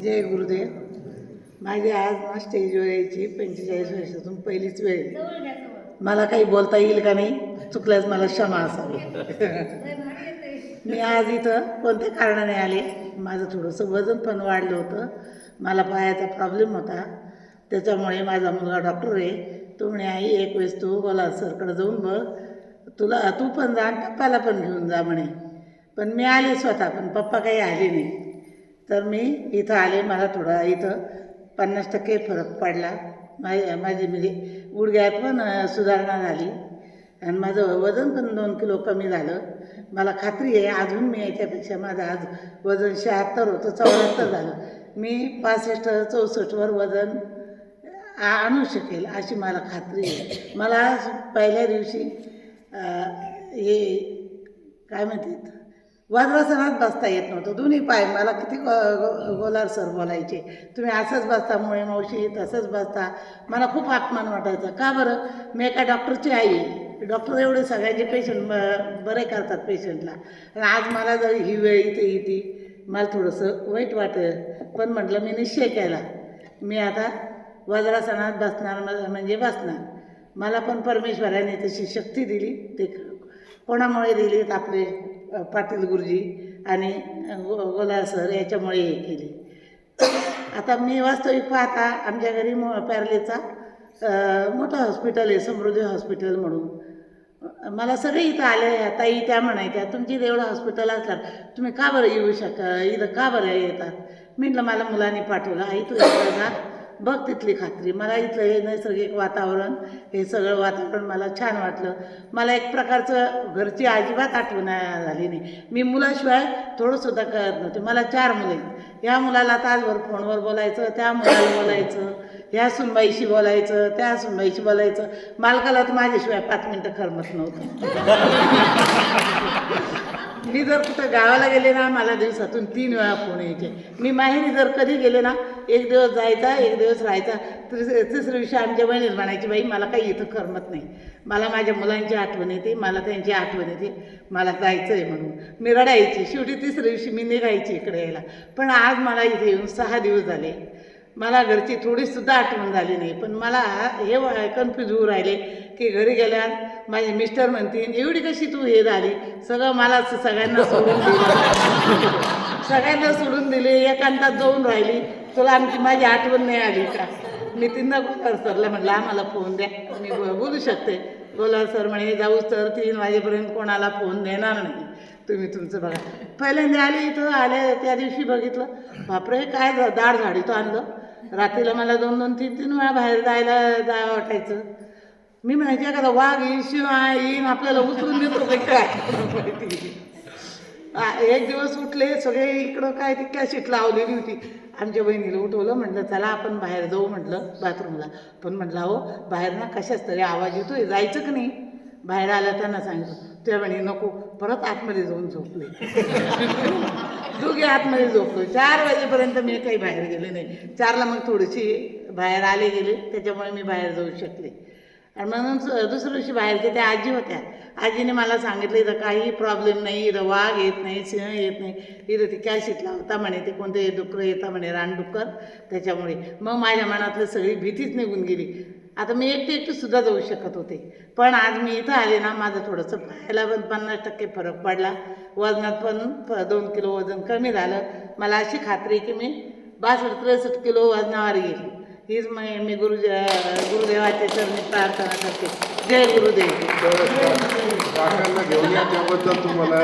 जय गुरुदेव. माझी आज ना स्टेजवर यायची पंचेचाळीस वर्षातून पहिलीच वेळ. मला काही बोलता येईल का नाही? चुकल्यास मला क्षमा असावी. मी आज इथं कोणत्या कारणाने आले? माझं थोडंसं वजन पण वाढलं होतं. मला पायाचा प्रॉब्लेम होता. त्याच्यामुळे माझा मुलगा डॉक्टर आहे. तो म्हणे आई एक वेळेस तू बोला सरकडं जाऊन बघ. तुला तू पण जा आणि पप्पाला पण घेऊन जा म्हणे. पण मी आले स्वतः पण पप्पा काही आले नाही. तर मी इथं आले मला थोडा इथं पन्नास टक्के फरक पडला. माझ्या माझी म्हणजे गुडघ्यात पण सुधारणा झाली. आणि माझं वजन पण दोन किलो कमी झालं. मला खात्री आहे अजून मी याच्यापेक्षा माझं आज वजन शहात्तर होतं चौऱ्याहत्तर झालं. मी पासष्ट चौसष्टवर वजन आ- आणू शकेल अशी मला खात्री आहे. मला आज पहिल्या दिवशी हे काय म्हणतात? वज्रासनात बसता येत नव्हतं. दोन्ही पाय मला किती गो गोलार सर बोलायचे. तुम्ही असंच बसता मुळे मावशी तसंच बसता. मला खूप अपमान वाटायचा. का बरं? मी एका डॉक्टरची आई डॉक्टर एवढे सगळ्यांचे पेशंट बरे करतात पेशंटला आणि आज मला जर ही वेळ इथे येते मला थोडंसं वाईट वाटतं पण म्हटलं मी निश्चय केला. मी आता वज्रासनात बसणार म्हणजे बसणार. मला पण परमेश्वराने तशी शक्ती दिली. ते कोणामुळे दिली तर आपले? पाटील गुरुजी आणि गोला सर याच्यामुळे हे केली. आता मी वास्तविक पाहता आमच्या घरी मो पॅरलेचा मोठं हॉस्पिटल आहे समृद्धी हॉस्पिटल म्हणून. मला सगळे इथं आले ताई त्या म्हणायच्या तुमची एवढं हॉस्पिटल असलं तुम्ही का बरं येऊ शका इथं का बरं येतात? म्हटलं मला मुलांनी पाठवलं आई तू इथं जा. बघ तिथली खात्री. मला इथलं हे नैसर्गिक वातावरण हे सगळं वातावरण मला छान वाटलं. मला एक प्रकारचं घरची अजिबात आठवण झाली नाही. मी मुलाशिवाय थोडंसुद्धा कळत नव्हते. मला चार मुलं आहेत. या मुलाला तासभर फोनवर बोलायचं त्या मुलाला बोलायचं. ह्या सुनबाईशी बोलायचं त्या सुनबाईशी बोलायचं. मालकाला तर माझ्याशिवाय पाच मिनटं करमत नव्हतं. मी जर कुठं गावाला गेले ना मला दिवसातून तीन वेळा फोन यायचे. मी माहेरी जर कधी गेले ना एक दिवस जायचा एक दिवस राहायचा. तिस तिसऱ्या दिवशी आमच्या बहिणीत म्हणायची बाई मला काही इथं करमत नाही. मला माझ्या मुलांची आठवण येते मला त्यांची आठवण येते. मला जायचं आहे म्हणून. मी रडायची. शेवटी तिसऱ्या दिवशी मी निघायची इकडे यायला. पण आज मला इथे येऊन सहा दिवस झाले. मला घरची थोडीसुद्धा आठवण झाली नाही पण मला हे कन्फ्यूज होऊ राहिले की घरी गेल्यास माझे मिस्टर म्हणतील एवढी कशी तू हे झाली? सगळं मला सगळ्यांना सोडून दिलं. सगळ्यांना सोडून दिले एकांतात जाऊन राहिली. तुला आमची माझी आठवण नाही आली का? मी तीनदा गोलार सरला म्हटलं आम्हाला फोन द्या. मी बोलू शकते. गोलार सर म्हणे जाऊ तर तीन वाजेपर्यंत कोणाला फोन देणार नाही. तुम्ही तुमचं बघा. पहिल्यांदा आले इथं आले त्या दिवशी बघितलं. बापरे काय झा- दाढ झाडी आणलं. रात्रीला मला दोन दोन तीन तीन वेळा बाहेर जायला जा वाटायचं. मी म्हणायचे एखादा वाघ येईल शिवाय येईन आपल्याला उचलून देतो काही काय? आ, एक दिवस उठले सगळे इकडं काय ती कॅशीट लावलेली होती. आमच्या बहिणीला उठवलं म्हटलं चला आपण बाहेर जाऊ म्हटलं बाथरूमला. पण म्हटलं हो बाहेर ना कशाच तरी आवाज येतोय जायचं का नाही? बाहेर आलं त्यांना सांगितलं त्या म्हणे नको परत आतमध्ये जाऊन झोपले. दोघे आतमध्ये झोपलो. चार वाजेपर्यंत मी काही बाहेर गेले नाही. चारला मग थोडीशी बाहेर आले गेले त्याच्यामुळे मी बाहेर जाऊ शकले. आणि म्हणून दुसऱ्या दिवशी बाहेरच्या त्या आजी होत्या. आजीने मला सांगितलं इथं काही प्रॉब्लेम नाही इथं वाघ येत नाही सिंह येत नाही. इथं ती कॅशिट लावता म्हणे ते कोणते डुकरं येतं म्हणे रानडुक्कर त्याच्यामुळे मग माझ्या मनातलं सगळी भीतीच निघून गेली. आता मी एकटी एकटी सुद्धा जाऊ शकत होते. पण आज मी इथं आले ना माझं थोडंसं पाहायला पण पन्नास टक्के फरक पडला. वजनात पण फ- दोन किलो वजन कमी झालं. मला अशी खात्री आहे की मी बासष्ट त्रेसष्ट किलो वजनावर गेली. हीच मी मी गुरुजे गुरुदेवाच्या चरणी प्रार्थना करते. जय गुरुदेव. घेऊन त्याबद्दल तुम्हाला.